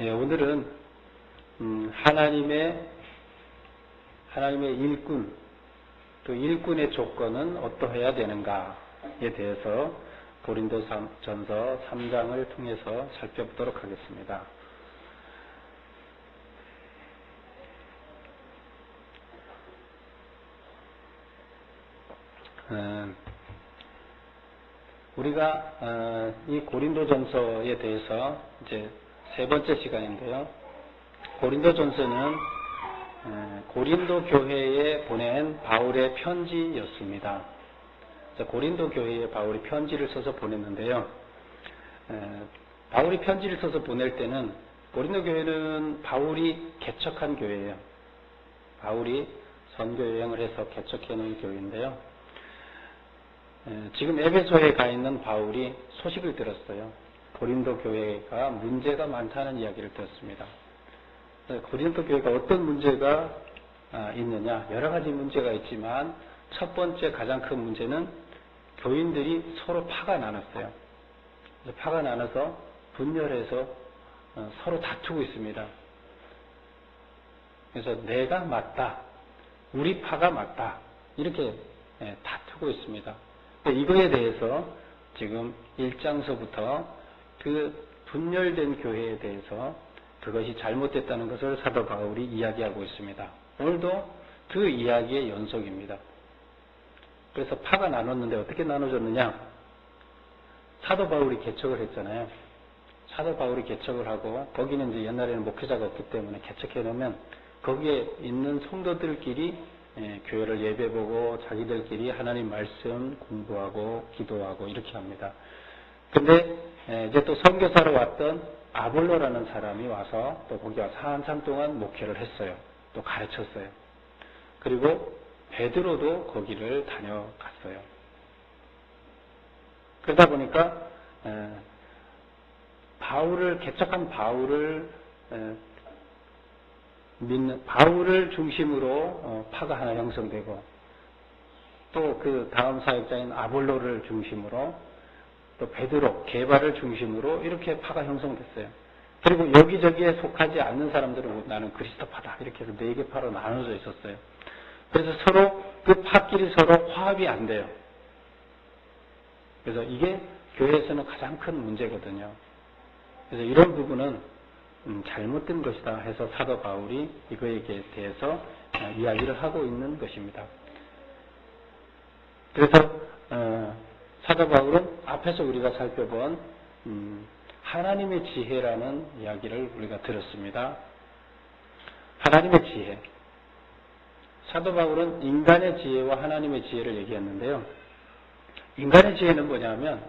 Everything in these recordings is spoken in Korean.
예, 오늘은 음, 하나님의 하나님의 일꾼 또 일꾼의 조건은 어떠해야 되는가에 대해서 고린도 전서 3장을 통해서 살펴보도록 하겠습니다. 어, 우리가 어, 이 고린도전서에 대해서 이제 세 번째 시간인데요. 고린도전서는 어, 고린도 교회에 보낸 바울의 편지였습니다. 고린도 교회에 바울이 편지를 써서 보냈는데요. 바울이 편지를 써서 보낼 때는 고린도 교회는 바울이 개척한 교회예요. 바울이 선교 여행을 해서 개척해 놓은 교회인데요. 지금 에베소에 가 있는 바울이 소식을 들었어요. 고린도 교회가 문제가 많다는 이야기를 들었습니다. 고린도 교회가 어떤 문제가 아, 있느냐? 여러 가지 문제가 있지만 첫 번째 가장 큰 문제는 교인들이 서로 파가 나눴어요. 파가 나눠서 분열해서 어, 서로 다투고 있습니다. 그래서 내가 맞다, 우리 파가 맞다 이렇게 예, 다투고 있습니다. 이거에 대해서 지금 1장서부터 그 분열된 교회에 대해서 그것이 잘못됐다는 것을 사도 바울이 이야기하고 있습니다. 오늘도 그 이야기의 연속입니다. 그래서 파가 나눴는데 어떻게 나눠졌느냐? 사도 바울이 개척을 했잖아요. 사도 바울이 개척을 하고 거기는 이제 옛날에는 목회자가 없기 때문에 개척해 놓으면 거기에 있는 성도들끼리 예, 교회를 예배 보고 자기들끼리 하나님 말씀 공부하고 기도하고 이렇게 합니다. 근데 예, 이제 또 선교사로 왔던 아볼로라는 사람이 와서 또 거기 와서 한참 동안 목회를 했어요. 또 가르쳤어요. 그리고 베드로도 거기를 다녀갔어요. 그러다 보니까 예, 바울을 개척한 바울을 믿는 바울을 중심으로 어, 파가 하나 형성되고 또 그 다음 사역자인 아볼로를 중심으로 또 베드로 개발을 중심으로 이렇게 파가 형성됐어요. 그리고 여기저기에 속하지 않는 사람들은 나는 그리스도파다 이렇게 해서 네 개 파로 나눠져 있었어요. 그래서 서로 그 파끼리 서로 화합이 안 돼요. 그래서 이게 교회에서는 가장 큰 문제거든요. 그래서 이런 부분은 음, 잘못된 것이다 해서 사도 바울이 이거에 대해서 어, 이야기를 하고 있는 것입니다. 그래서 어, 사도 바울은 앞에서 우리가 살펴본 음, 하나님의 지혜라는 이야기를 우리가 들었습니다. 하나님의 지혜. 사도 바울은 인간의 지혜와 하나님의 지혜를 얘기했는데요. 인간의 지혜는 뭐냐면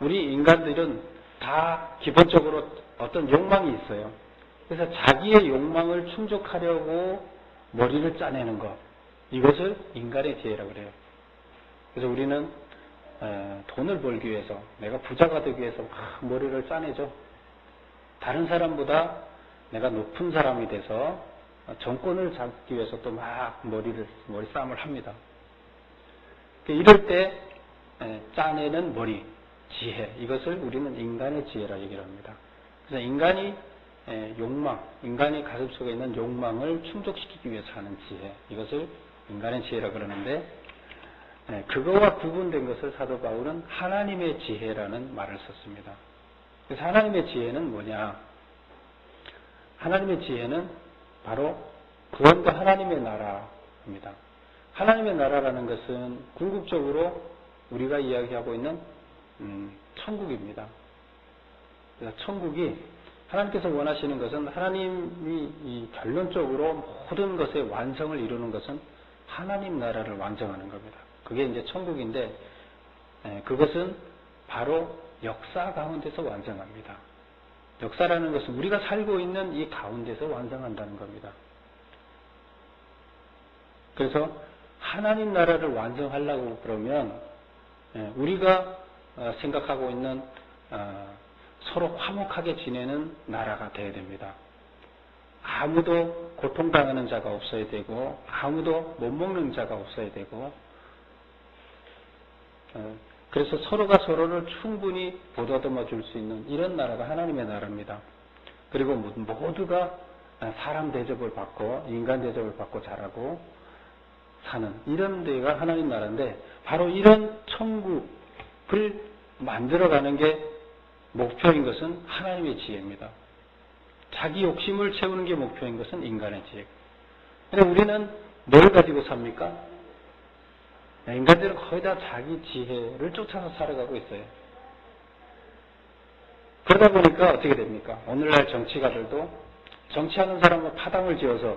우리 인간들은 다 기본적으로 어떤 욕망이 있어요. 그래서 자기의 욕망을 충족하려고 머리를 짜내는 것. 이것을 인간의 지혜라고 그래요. 그래서 우리는 돈을 벌기 위해서, 내가 부자가 되기 위해서 막 머리를 짜내죠. 다른 사람보다 내가 높은 사람이 돼서 정권을 잡기 위해서 또 막 머리를, 머리 싸움을 합니다. 이럴 때 짜내는 머리, 지혜 이것을 우리는 인간의 지혜라 얘기를 합니다. 그래서 인간이 욕망, 인간이 가슴 속에 있는 욕망을 충족시키기 위해서 하는 지혜 이것을 인간의 지혜라 그러는데 그거와 구분된 것을 사도 바울은 하나님의 지혜라는 말을 썼습니다. 그래서 하나님의 지혜는 뭐냐? 하나님의 지혜는 바로 구원과 하나님의 나라입니다. 하나님의 나라라는 것은 궁극적으로 우리가 이야기하고 있는 음, 천국입니다. 천국이 하나님께서 원하시는 것은 하나님이 결론적으로 모든 것의 완성을 이루는 것은 하나님 나라를 완성하는 겁니다. 그게 이제 천국인데 예, 그것은 바로 역사 가운데서 완성합니다. 역사라는 것은 우리가 살고 있는 이 가운데서 완성한다는 겁니다. 그래서 하나님 나라를 완성하려고 그러면 예, 우리가 어, 생각하고 있는 어, 서로 화목하게 지내는 나라가 되어야 됩니다. 아무도 고통당하는 자가 없어야 되고 아무도 못 먹는 자가 없어야 되고 어, 그래서 서로가 서로를 충분히 보다듬어 줄 수 있는 이런 나라가 하나님의 나라입니다. 그리고 모두가 사람 대접을 받고 인간 대접을 받고 자라고 사는 이런 데가 하나님 나라인데 바로 이런 천국을 만들어가는 게 목표인 것은 하나님의 지혜입니다. 자기 욕심을 채우는 게 목표인 것은 인간의 지혜. 근데 우리는 뭘 가지고 삽니까? 인간들은 거의 다 자기 지혜를 쫓아서 살아가고 있어요. 그러다 보니까 어떻게 됩니까? 오늘날 정치가들도 정치하는 사람은 파당을 지어서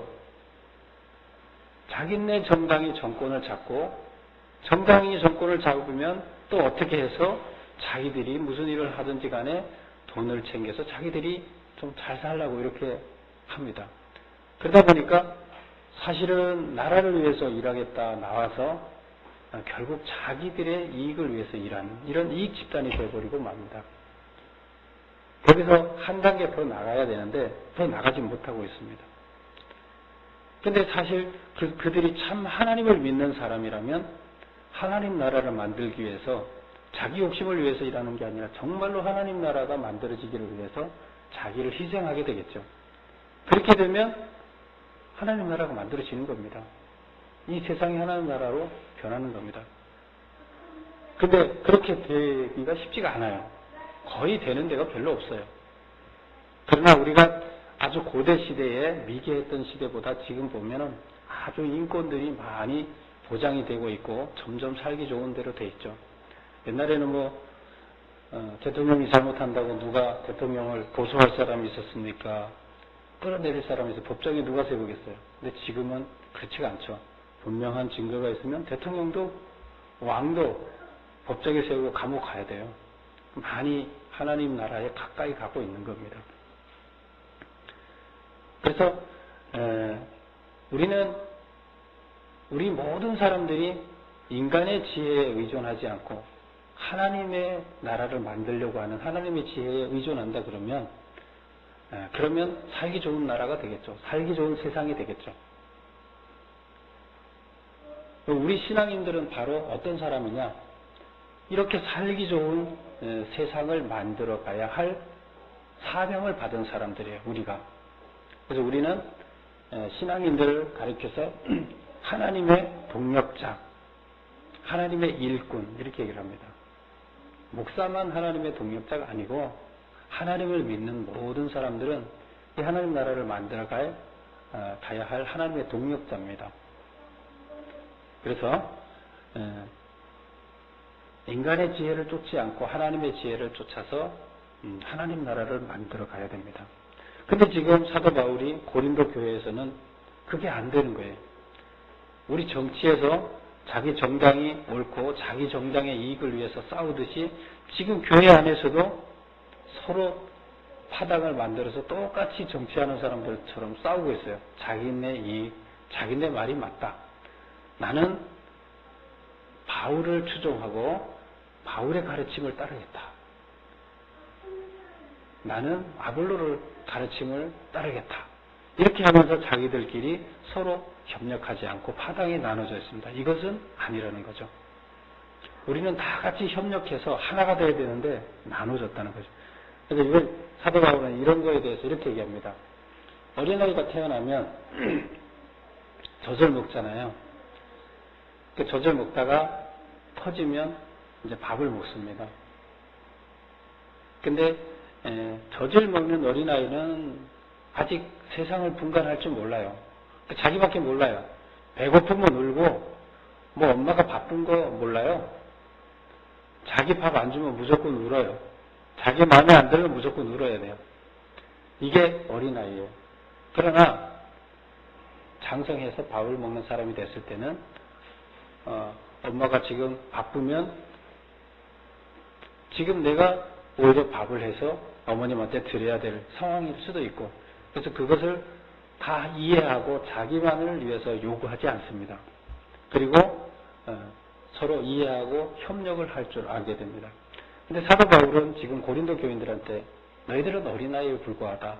자기네 정당이 정권을 잡고 정당이 정권을 잡으면 또 어떻게 해서 자기들이 무슨 일을 하든지 간에 돈을 챙겨서 자기들이 좀 잘 살라고 이렇게 합니다. 그러다 보니까 사실은 나라를 위해서 일하겠다 나와서 결국 자기들의 이익을 위해서 일하는 이런 이익 집단이 되어버리고 맙니다. 거기서 한 단계 더 나가야 되는데 더 나가지 못하고 있습니다. 근데 사실 그, 그들이 참 하나님을 믿는 사람이라면 하나님 나라를 만들기 위해서 자기 욕심을 위해서 일하는 게 아니라 정말로 하나님 나라가 만들어지기를 위해서 자기를 희생하게 되겠죠. 그렇게 되면 하나님 나라가 만들어지는 겁니다. 이 세상이 하나님 나라로 변하는 겁니다. 근데 그렇게 되기가 쉽지가 않아요. 거의 되는 데가 별로 없어요. 그러나 우리가 아주 고대 시대에 미개했던 시대보다 지금 보면은 아주 인권들이 많이 보장이 되고 있고 점점 살기 좋은 대로 돼 있죠. 옛날에는 뭐 어, 대통령이 잘못한다고 누가 대통령을 보수할 사람이 있었습니까? 끌어내릴 사람이 있어 법정에 누가 세우겠어요? 근데 지금은 그렇지가 않죠. 분명한 증거가 있으면 대통령도 왕도 법정에 세우고 감옥 가야 돼요. 많이 하나님 나라에 가까이 가고 있는 겁니다. 그래서 에, 우리는 우리 모든 사람들이 인간의 지혜에 의존하지 않고 하나님의 나라를 만들려고 하는 하나님의 지혜에 의존한다 그러면 에, 그러면 살기 좋은 나라가 되겠죠. 살기 좋은 세상이 되겠죠. 우리 신앙인들은 바로 어떤 사람이냐? 이렇게 살기 좋은 세상을 만들어 가야 할 사명을 받은 사람들이에요, 우리가. 그래서 우리는 신앙인들을 가리켜서 하나님의 동력자, 하나님의 일꾼, 이렇게 얘기를 합니다. 목사만 하나님의 동력자가 아니고 하나님을 믿는 모든 사람들은 이 하나님 나라를 만들어 갈, 어, 가야 할 하나님의 동력자입니다. 그래서 인간의 지혜를 쫓지 않고 하나님의 지혜를 쫓아서 음, 하나님 나라를 만들어 가야 됩니다. 근데 지금 사도 바울이 고린도 교회에서는 그게 안 되는 거예요. 우리 정치에서 자기 정당이 옳고 자기 정당의 이익을 위해서 싸우듯이 지금 교회 안에서도 서로 파당을 만들어서 똑같이 정치하는 사람들처럼 싸우고 있어요. 자기네 이익, 자기네 말이 맞다. 나는 바울을 추종하고 바울의 가르침을 따르겠다. 나는 아볼로를 가르침을 따르겠다. 이렇게 하면서 자기들끼리 서로 협력하지 않고 파당이 나눠져 있습니다. 이것은 아니라는 거죠. 우리는 다 같이 협력해서 하나가 돼야 되는데 나눠졌다는 거죠. 그래서 이걸 사도 바울은 이런 거에 대해서 이렇게 얘기합니다. 어린아이가 태어나면 젖을 먹잖아요. 그 젖을 먹다가 터지면 이제 밥을 먹습니다. 근데 에, 젖을 먹는 어린아이는 아직 세상을 분간할 줄 몰라요. 그 자기밖에 몰라요. 배고프면 울고 뭐 엄마가 바쁜 거 몰라요. 자기 밥 안 주면 무조건 울어요. 자기 마음에 안 들면 무조건 울어야 돼요. 이게 어린아이예요. 그러나 장성해서 밥을 먹는 사람이 됐을 때는 어, 엄마가 지금 바쁘면 지금 내가 오히려 밥을 해서 어머님한테 드려야 될 상황일 수도 있고 그래서 그것을 다 이해하고 자기만을 위해서 요구하지 않습니다. 그리고 어, 서로 이해하고 협력을 할 줄 알게 됩니다. 근데 사도 바울은 지금 고린도 교인들한테 너희들은 어린아이에 불과하다.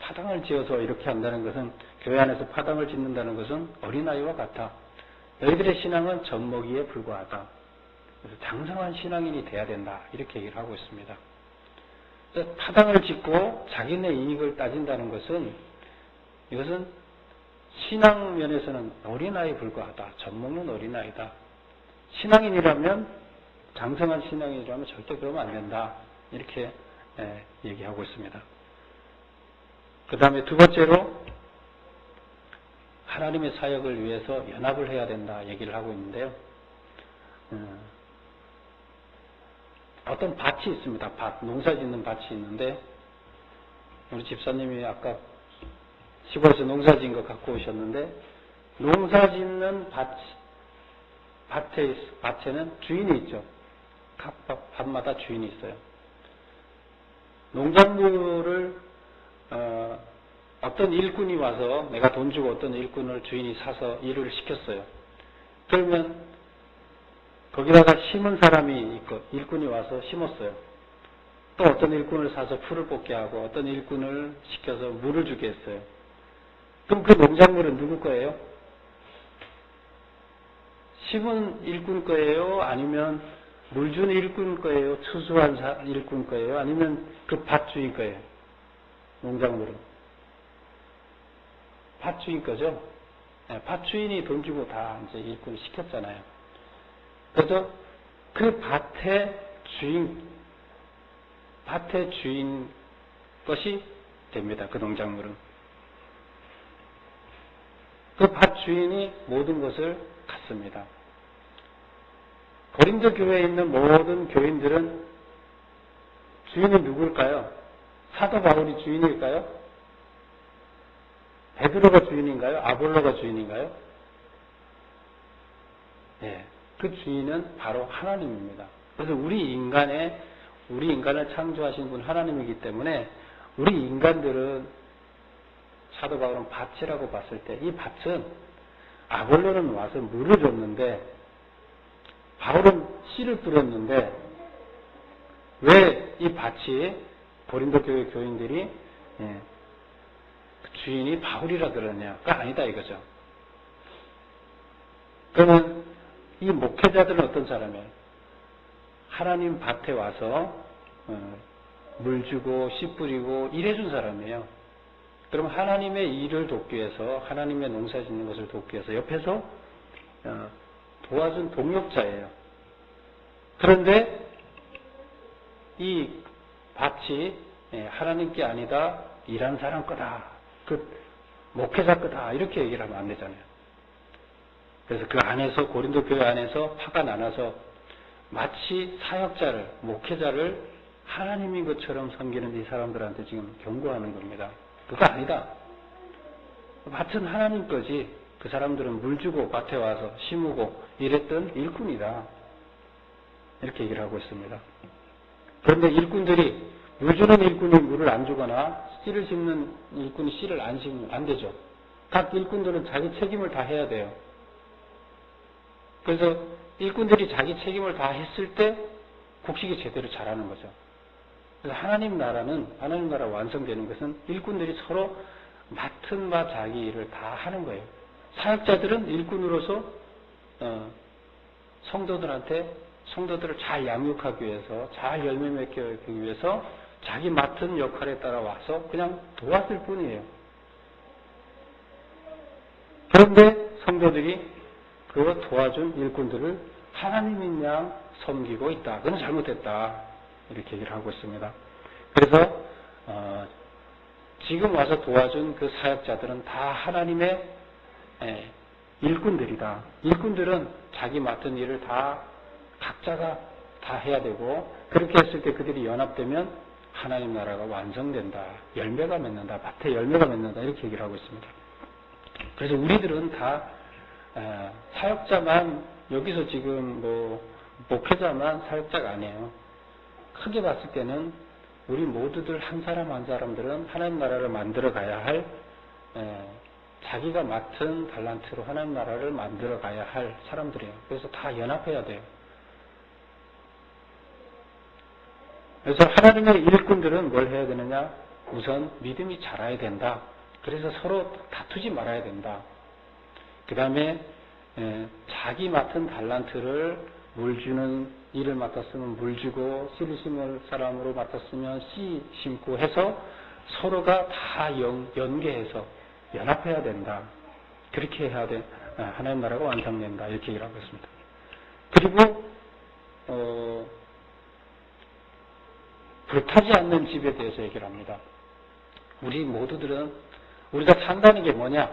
파당을 지어서 이렇게 한다는 것은 교회 안에서 파당을 짓는다는 것은 어린아이와 같아. 너희들의 신앙은 젖먹이에 불과하다. 그래서 장성한 신앙인이 돼야 된다. 이렇게 얘기를 하고 있습니다. 타당을 짓고 자기네 이익을 따진다는 것은 이것은 신앙 면에서는 어린아이에 불과하다. 젖먹는 어린아이다. 신앙인이라면 장성한 신앙인이라면 절대 그러면 안 된다. 이렇게 예, 얘기하고 있습니다. 그 다음에 두 번째로 하나님의 사역을 위해서 연합을 해야 된다 얘기를 하고 있는데요. 음, 어떤 밭이 있습니다. 밭, 농사 짓는 밭이 있는데 우리 집사님이 아까 시골에서 농사 짓는 거 갖고 오셨는데 농사 짓는 밭, 밭에, 밭에는 주인이 있죠. 각 밭마다 주인이 있어요. 농작물을 어, 어떤 일꾼이 와서 내가 돈 주고 어떤 일꾼을 주인이 사서 일을 시켰어요. 그러면 거기다가 심은 사람이 있고 일꾼이 와서 심었어요. 또 어떤 일꾼을 사서 풀을 뽑게 하고 어떤 일꾼을 시켜서 물을 주게 했어요. 그럼 그 농작물은 누구 거예요? 심은 일꾼 거예요? 아니면 물 주는 일꾼 거예요? 추수한 일꾼 거예요? 아니면 그 밭주인 거예요? 농작물은. 밭주인 거죠? 네, 밭주인이 돈 주고 다 이제 일꾼 시켰잖아요. 그래서 그 밭의 주인, 밭의 주인 것이 됩니다. 그 농작물은. 그 밭 주인이 모든 것을 갖습니다. 고린도 교회에 있는 모든 교인들은 주인이 누구일까요? 사도 바울이 주인일까요? 베드로가 주인인가요? 아볼로가 주인인가요? 예, 그 주인은 바로 하나님입니다. 그래서 우리 인간의 우리 인간을 창조하신 분 하나님이기 때문에 우리 인간들은 사도 바울은 밭이라고 봤을 때 이 밭은 아볼로는 와서 물을 줬는데 바울은 씨를 뿌렸는데 왜 이 밭이 고린도 교회 교인들이 예, 그 주인이 바울이라 그러냐가 아니다 이거죠. 그러면 이 목회자들은 어떤 사람이에요? 하나님 밭에 와서 어, 물 주고 씨 뿌리고 일해준 사람이에요. 그럼 하나님의 일을 돕기 위해서 하나님의 농사 짓는 것을 돕기 위해서 옆에서 어, 도와준 동역자예요. 그런데 이 밭이 예, 하나님께 아니다 일한 사람 거다. 그 목회자 거다. 이렇게 얘기를 하면 안 되잖아요. 그래서 그 안에서 고린도 교회 안에서 파가 나눠서 마치 사역자를 목회자를 하나님인 것처럼 섬기는 이 사람들한테 지금 경고하는 겁니다. 그거 아니다. 밭은 하나님 거지. 그 사람들은 물 주고 밭에 와서 심고 이랬던 일꾼이다. 이렇게 얘기를 하고 있습니다. 그런데 일꾼들이 물 주는 일꾼이 물을 안 주거나 씨를 심는 일꾼이 씨를 안 심으면 안 되죠. 각 일꾼들은 자기 책임을 다 해야 돼요. 그래서 일꾼들이 자기 책임을 다 했을 때 곡식이 제대로 자라는 거죠. 그래서 하나님 나라는 하나님 나라 완성되는 것은 일꾼들이 서로 맡은 바 자기 일을 다 하는 거예요. 사역자들은 일꾼으로서 어, 성도들한테 성도들을 잘 양육하기 위해서 잘 열매 맺기 위해서 자기 맡은 역할에 따라 와서 그냥 도왔을 뿐이에요. 그런데 성도들이 그 도와준 일꾼들을 하나님인 양 섬기고 있다. 그건 잘못됐다. 이렇게 얘기를 하고 있습니다. 그래서 어, 지금 와서 도와준 그 사역자들은 다 하나님의 예, 일꾼들이다. 일꾼들은 자기 맡은 일을 다 각자가 다 해야 되고 그렇게 했을 때 그들이 연합되면 하나님 나라가 완성된다. 열매가 맺는다. 밭에 열매가 맺는다. 이렇게 얘기를 하고 있습니다. 그래서 우리들은 다 어, 사역자만 여기서 지금 뭐 목회자만 사역자가 아니에요. 크게 봤을 때는 우리 모두들 한 사람 한 사람들은 하나님 나라를 만들어 가야 할 에, 자기가 맡은 달란트로 하나님 나라를 만들어 가야 할 사람들이에요. 그래서 다 연합해야 돼요. 그래서 하나님의 일꾼들은 뭘 해야 되느냐? 우선 믿음이 자라야 된다. 그래서 서로 다투지 말아야 된다. 그 다음에 자기 맡은 달란트를 물 주는 일을 맡았으면 물 주고 씨를 심을 사람으로 맡았으면 씨 심고 해서 서로가 다 연, 연계해서 연합해야 된다. 그렇게 해야 돼. 아, 하나님 나라가 완성된다. 이렇게 얘기를 하고 있습니다. 그리고 어, 불타지 않는 집에 대해서 얘기를 합니다. 우리 모두들은 우리가 산다는 게 뭐냐?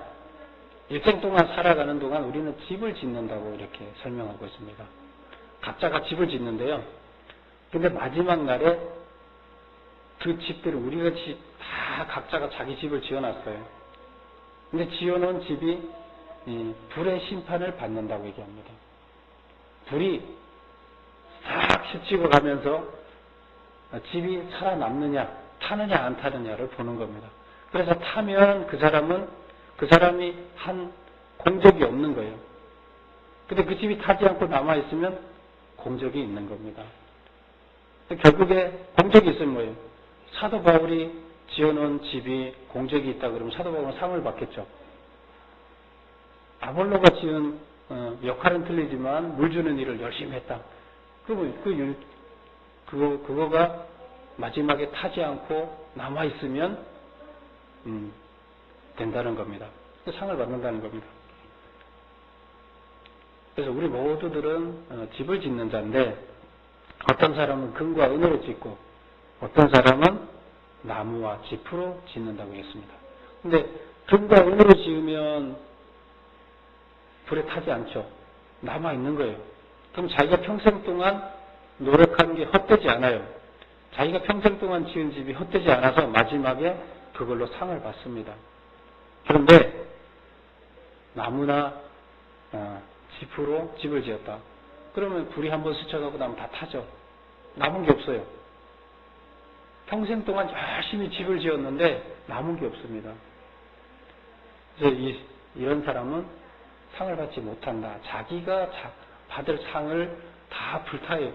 일생 동안 살아가는 동안 우리는 집을 짓는다고 이렇게 설명하고 있습니다. 각자가 집을 짓는데요. 근데 마지막 날에 그 집들을 우리가 집, 다 각자가 자기 집을 지어놨어요. 근데 지어놓은 집이 불의 심판을 받는다고 얘기합니다. 불이 싹 스치고 가면서 집이 살아남느냐, 타느냐, 안 타느냐를 보는 겁니다. 그래서 타면 그 사람은 그 사람이 한 공적이 없는 거예요. 근데 그 집이 타지 않고 남아있으면 공적이 있는 겁니다. 결국에 공적이 있으면 뭐예요? 사도 바울이 지어놓은 집이 공적이 있다 그러면 사도 바울은 상을 받겠죠. 아볼로가 지은 어, 역할은 틀리지만 물 주는 일을 열심히 했다. 그러면 그, 그, 그거가 마지막에 타지 않고 남아 있으면, 음, 된다는 겁니다. 그 상을 받는다는 겁니다. 그래서 우리 모두들은 어, 집을 짓는 자인데, 어떤 사람은 금과 은으로 짓고, 어떤 사람은 나무와 짚으로 짓는다고 했습니다. 근데 금과 은으로 지으면 불에 타지 않죠. 남아 있는 거예요. 그럼 자기가 평생 동안 노력한 게 헛되지 않아요. 자기가 평생 동안 지은 집이 헛되지 않아서 마지막에 그걸로 상을 받습니다. 그런데 나무나 어, 짚으로 집을 지었다. 그러면 불이 한번 스쳐가고 나면 다 타죠. 남은 게 없어요. 평생 동안 열심히 집을 지었는데 남은 게 없습니다. 그래서 이, 이런 사람은 상을 받지 못한다. 자기가 받을 상을 다 불타요.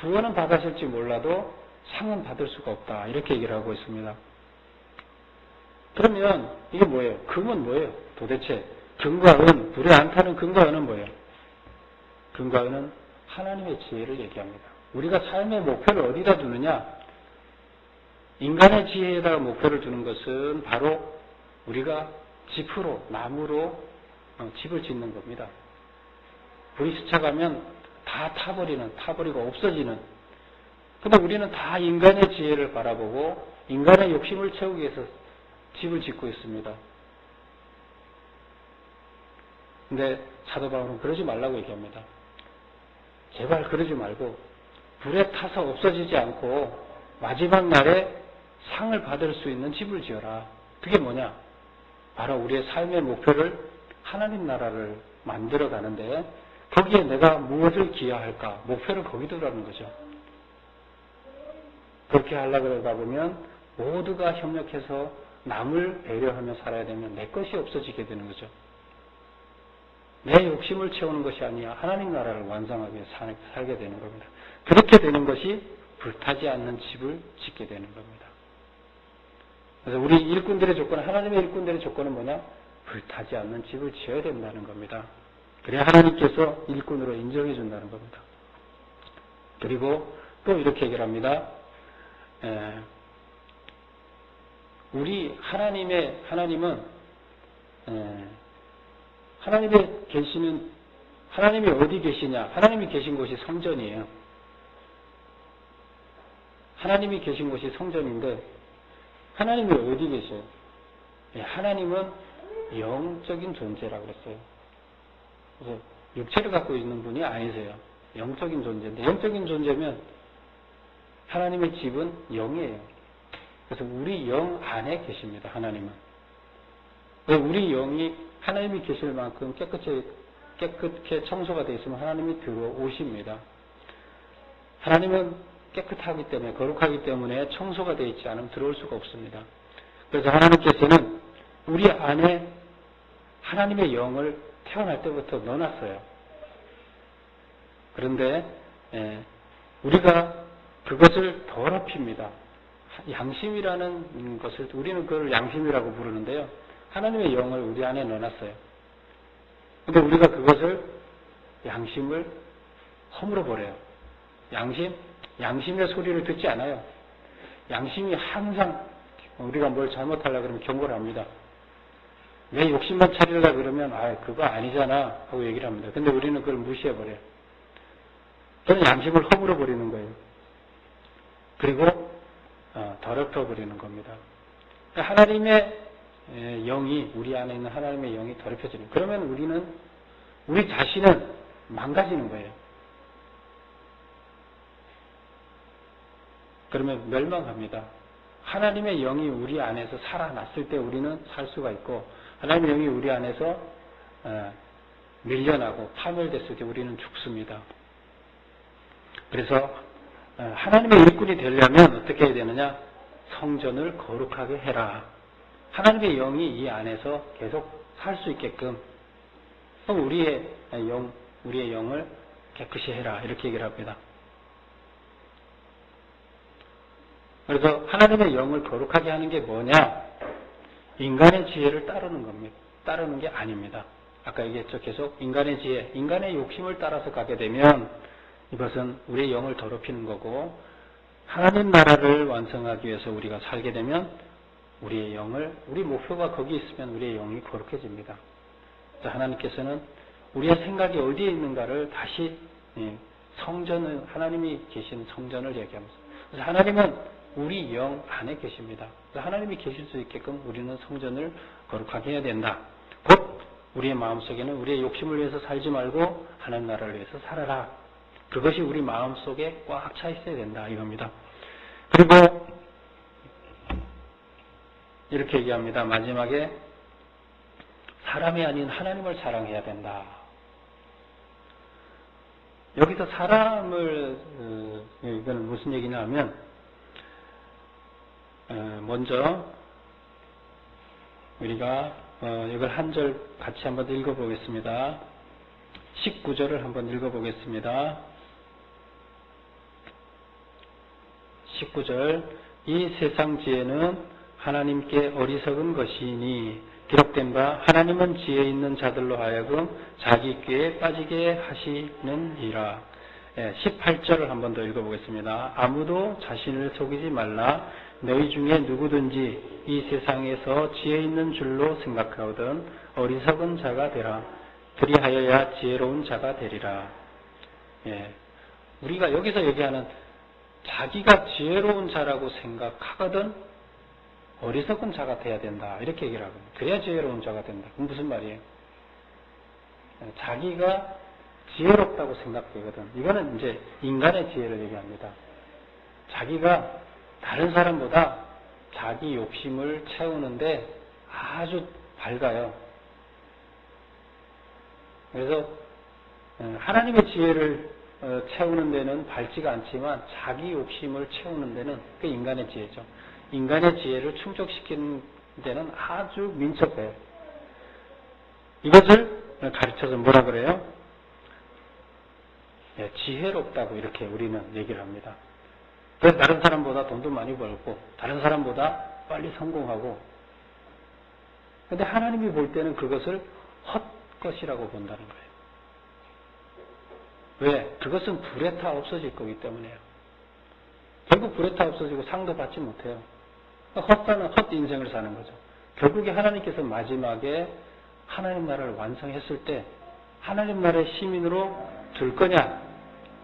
구원은 받았을지 몰라도 상은 받을 수가 없다. 이렇게 얘기를 하고 있습니다. 그러면 이게 뭐예요? 금은 뭐예요? 도대체 금과 은, 불에 안 타는 금과 은은 뭐예요? 금과 은은 하나님의 지혜를 얘기합니다. 우리가 삶의 목표를 어디다 두느냐? 인간의 지혜에다가 목표를 두는 것은 바로 우리가 짚으로, 나무로 어, 집을 짓는 겁니다. 불이 스쳐가면 다 타버리는, 타버리고 없어지는. 근데 우리는 다 인간의 지혜를 바라보고 인간의 욕심을 채우기 위해서 집을 짓고 있습니다. 근데 사도 바울은 그러지 말라고 얘기합니다. 제발 그러지 말고 불에 타서 없어지지 않고 마지막 날에 상을 받을 수 있는 집을 지어라. 그게 뭐냐? 바로 우리의 삶의 목표를 하나님 나라를 만들어 가는데 거기에 내가 무엇을 기여할까? 목표를 거기 두라는 거죠. 그렇게 하려고 그러다 보면 모두가 협력해서 남을 배려하며 살아야 되면 내 것이 없어지게 되는 거죠. 내 욕심을 채우는 것이 아니야 하나님 나라를 완성하기 살게 되는 겁니다. 그렇게 되는 것이 불타지 않는 집을 짓게 되는 겁니다. 그래서 우리 일꾼들의 조건은 하나님의 일꾼들의 조건은 뭐냐? 불타지 않는 집을 지어야 된다는 겁니다. 그래야 하나님께서 일꾼으로 인정해 준다는 겁니다. 그리고 또 이렇게 얘기를 합니다. 에, 우리 하나님의 하나님은 에, 하나님의 계시는 하나님이 어디 계시냐? 하나님이 계신 곳이 성전이에요. 하나님이 계신 곳이 성전인데 하나님이 어디 계셔요? 예, 하나님은 영적인 존재라고 그랬어요. 그래서 육체를 갖고 있는 분이 아니세요. 영적인 존재인데 영적인 존재면 하나님의 집은 영이에요. 그래서 우리 영 안에 계십니다. 하나님은. 우리 영이 하나님이 계실 만큼 깨끗이 깨끗게 청소가 되어 있으면 하나님이 들어오십니다. 하나님은 깨끗하기 때문에 거룩하기 때문에 청소가 되어 있지 않으면 들어올 수가 없습니다. 그래서 하나님께서는 우리 안에 하나님의 영을 태어날 때부터 넣어놨어요. 그런데 예, 우리가 그것을 더럽힙니다. 양심이라는 것을 우리는 그걸 양심이라고 부르는데요. 하나님의 영을 우리 안에 넣어놨어요. 근데 우리가 그것을 양심을 허물어 버려요. 양심, 양심의 소리를 듣지 않아요. 양심이 항상 우리가 뭘 잘못하려 그러면 경고를 합니다. 왜 욕심만 차리려 그러면 아 그거 아니잖아 하고 얘기를 합니다. 근데 우리는 그걸 무시해 버려요. 저는 양심을 허물어 버리는 거예요. 그리고 어, 더럽혀 버리는 겁니다. 그러니까 하나님의 에, 영이 우리 안에 있는 하나님의 영이 더럽혀지는. 그러면 우리는 우리 자신은 망가지는 거예요. 그러면 멸망합니다. 하나님의 영이 우리 안에서 살아났을 때 우리는 살 수가 있고 하나님의 영이 우리 안에서 어, 밀려나고 파멸됐을 때 우리는 죽습니다. 그래서 어, 하나님의 일꾼이 되려면 어떻게 해야 되느냐? 성전을 거룩하게 해라. 하나님의 영이 이 안에서 계속 살 수 있게끔 우리의 영, 우리의 영을 깨끗이 해라. 이렇게 얘기를 합니다. 그래서 하나님의 영을 거룩하게 하는 게 뭐냐? 인간의 지혜를 따르는 겁니다. 따르는 게 아닙니다. 아까 얘기했죠. 계속 인간의 지혜, 인간의 욕심을 따라서 가게 되면 이것은 우리의 영을 더럽히는 거고 하나님 나라를 완성하기 위해서 우리가 살게 되면 우리의 영을 우리 목표가 거기 있으면 우리의 영이 거룩해집니다. 하나님께서는 우리의 생각이 어디에 있는가를 다시 예, 성전을 하나님이 계신 성전을 얘기하면서 그래서 하나님은 우리 영 안에 계십니다. 하나님이 계실 수 있게끔 우리는 성전을 거룩하게 해야 된다. 곧 우리의 마음속에는 우리의 욕심을 위해서 살지 말고 하나님 나라를 위해서 살아라. 그것이 우리 마음속에 꽉 차 있어야 된다 이겁니다. 그리고 이렇게 얘기합니다. 마지막에 사람이 아닌 하나님을 사랑해야 된다. 여기서 사람을 어, 이건 무슨 얘기냐 하면 어, 먼저 우리가 어, 이걸 한 절 같이 한번 읽어보겠습니다. 19절을 한번 읽어보겠습니다. 19절 이 세상 지혜는 하나님께 어리석은 것이니 기록된 바 하나님은 지혜 있는 자들로 하여금 자기 꾀에 빠지게 하시는이라. 18절을 예, 한번 더 읽어보겠습니다. 아무도 자신을 속이지 말라. 너희 중에 누구든지 이 세상에서 지혜 있는 줄로 생각하거든 어리석은 자가 되라. 그리하여야 지혜로운 자가 되리라. 예. 우리가 여기서 얘기하는 자기가 지혜로운 자라고 생각하거든 어리석은 자가 돼야 된다. 이렇게 얘기를 하거든요. 그래야 지혜로운 자가 된다. 그럼 무슨 말이에요? 자기가 지혜롭다고 생각되거든. 이거는 이제 인간의 지혜를 얘기합니다. 자기가 다른 사람보다 자기 욕심을 채우는데 아주 밝아요. 그래서 어, 하나님의 지혜를 어, 채우는 데는 밝지가 않지만 자기 욕심을 채우는 데는 그 인간의 지혜죠. 인간의 지혜를 충족시키는 데는 아주 민첩해요. 이것을 가르쳐서 뭐라 그래요? 예, 지혜롭다고 이렇게 우리는 얘기를 합니다. 그래서 다른 사람보다 돈도 많이 벌고, 다른 사람보다 빨리 성공하고, 근데 하나님이 볼 때는 그것을 헛것이라고 본다는 거예요. 왜? 그것은 불에 타 없어질 거기 때문에요. 결국 불에 타 없어지고 상도 받지 못해요. 헛사는 헛 인생을 사는 거죠. 결국에 하나님께서 마지막에 하나님 나라를 완성했을 때 하나님 나라의 시민으로 들 거냐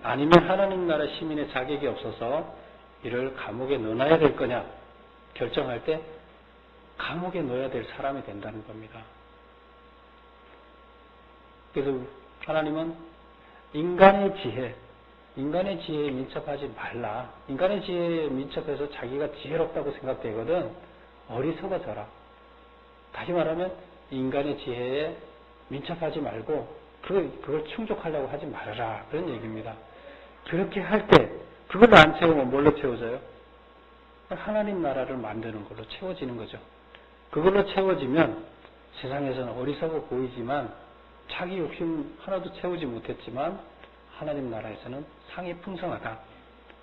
아니면 하나님 나라 시민의 자격이 없어서 이를 감옥에 넣어놔야 될 거냐 결정할 때 감옥에 넣어야 될 사람이 된다는 겁니다. 그래서 하나님은 인간의 지혜, 인간의 지혜에 민첩하지 말라. 인간의 지혜에 민첩해서 자기가 지혜롭다고 생각되거든 어리석어져라. 다시 말하면 인간의 지혜에 민첩하지 말고 그걸, 충족하려고 하지 말아라. 그런 얘기입니다. 그렇게 할 때 그걸 안 채우면 뭘로 채워져요? 하나님 나라를 만드는 걸로 채워지는 거죠. 그걸로 채워지면 세상에서는 어리석어 보이지만 자기 욕심 하나도 채우지 못했지만 하나님 나라에서는 상이 풍성하다.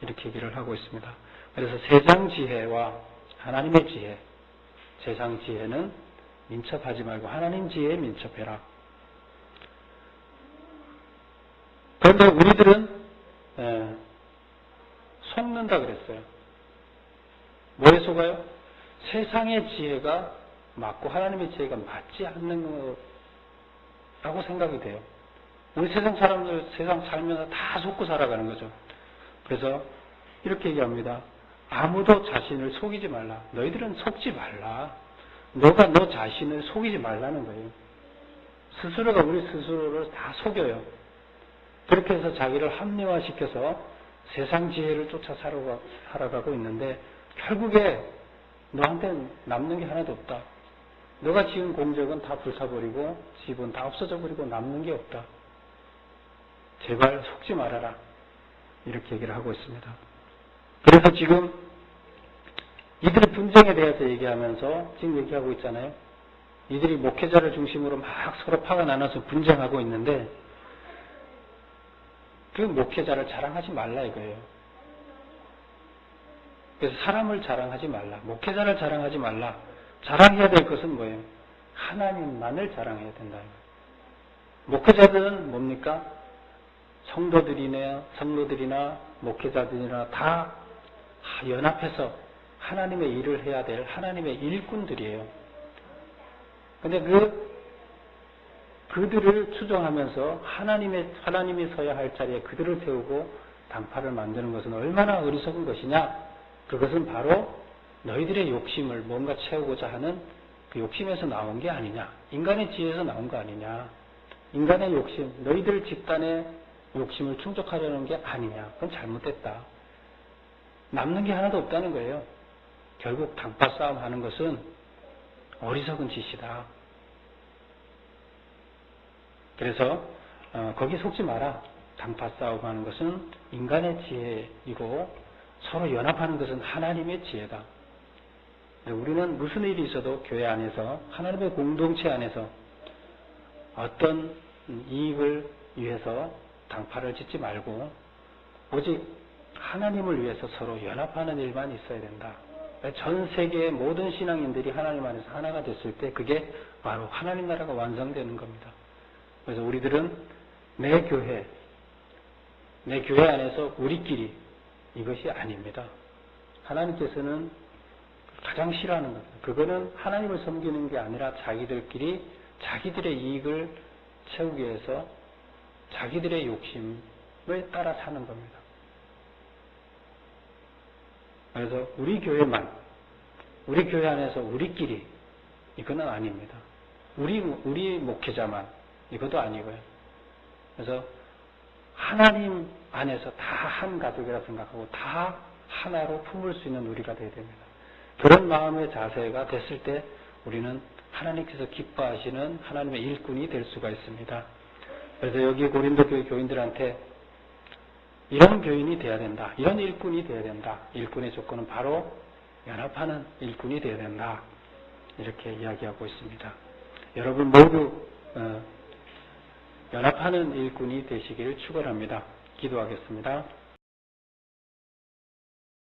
이렇게 얘기를 하고 있습니다. 그래서 세상 지혜와 하나님의 지혜, 세상 지혜는 민첩하지 말고 하나님 지혜에 민첩해라. 그런데 우리들은 에, 속는다 그랬어요. 뭐에 속아요? 세상의 지혜가 맞고 하나님의 지혜가 맞지 않는 거라고 생각이 돼요. 우리 세상 사람들 세상 살면서 다 속고 살아가는 거죠. 그래서 이렇게 얘기합니다. 아무도 자신을 속이지 말라. 너희들은 속지 말라. 너가 너 자신을 속이지 말라는 거예요. 스스로가 우리 스스로를 다 속여요. 그렇게 해서 자기를 합리화시켜서 세상 지혜를 쫓아 살아가, 살아가고 있는데 결국에 너한테는 남는 게 하나도 없다. 너가 지은 공적은 다 불사버리고 집은 다 없어져 버리고 남는 게 없다. 제발 속지 말아라. 이렇게 얘기를 하고 있습니다. 그래서 지금 이들의 분쟁에 대해서 얘기하면서 지금 얘기하고 있잖아요. 이들이 목회자를 중심으로 막 서로 파가 나눠서 분쟁하고 있는데 그 목회자를 자랑하지 말라 이거예요. 그래서 사람을 자랑하지 말라. 목회자를 자랑하지 말라. 자랑해야 될 것은 뭐예요? 하나님만을 자랑해야 된다. 목회자들은 뭡니까? 성도들이나 성도들이나 목회자들이나 다 연합해서 하나님의 일을 해야 될 하나님의 일꾼들이에요. 근데 그 그들을 추정하면서 하나님의 하나님이 서야 할 자리에 그들을 세우고 당파를 만드는 것은 얼마나 어리석은 것이냐? 그것은 바로 너희들의 욕심을 뭔가 채우고자 하는 그 욕심에서 나온 게 아니냐? 인간의 지혜에서 나온 거 아니냐? 인간의 욕심, 너희들 집단의 욕심을 충족하려는 게 아니냐? 그건 잘못됐다. 남는 게 하나도 없다는 거예요. 결국 당파 싸움 하는 것은 어리석은 짓이다. 그래서 어, 거기 속지 마라. 당파 싸움 하는 것은 인간의 지혜이고 서로 연합하는 것은 하나님의 지혜다. 우리는 무슨 일이 있어도 교회 안에서 하나님의 공동체 안에서 어떤 이익을 위해서 당파를 짓지 말고 오직 하나님을 위해서 서로 연합하는 일만 있어야 된다. 전 세계의 모든 신앙인들이 하나님 안에서 하나가 됐을 때 그게 바로 하나님 나라가 완성되는 겁니다. 그래서 우리들은 내 교회, 내 교회 안에서 우리끼리 이것이 아닙니다. 하나님께서는 가장 싫어하는 것. 그거는 하나님을 섬기는 게 아니라 자기들끼리 자기들의 이익을 채우기 위해서 자기들의 욕심을 따라 사는 겁니다. 그래서 우리 교회만, 우리 교회 안에서 우리끼리 이거는 아닙니다. 우리, 우리 목회자만 이것도 아니고요. 그래서 하나님 안에서 다 한 가족이라 생각하고 다 하나로 품을 수 있는 우리가 되어야 됩니다. 그런 마음의 자세가 됐을 때 우리는 하나님께서 기뻐하시는 하나님의 일꾼이 될 수가 있습니다. 그래서 여기 고린도 교회 교인들한테 이런 교인이 돼야 된다. 이런 일꾼이 돼야 된다. 일꾼의 조건은 바로 연합하는 일꾼이 돼야 된다. 이렇게 이야기하고 있습니다. 여러분 모두 어, 연합하는 일꾼이 되시기를 축원합니다. 기도하겠습니다.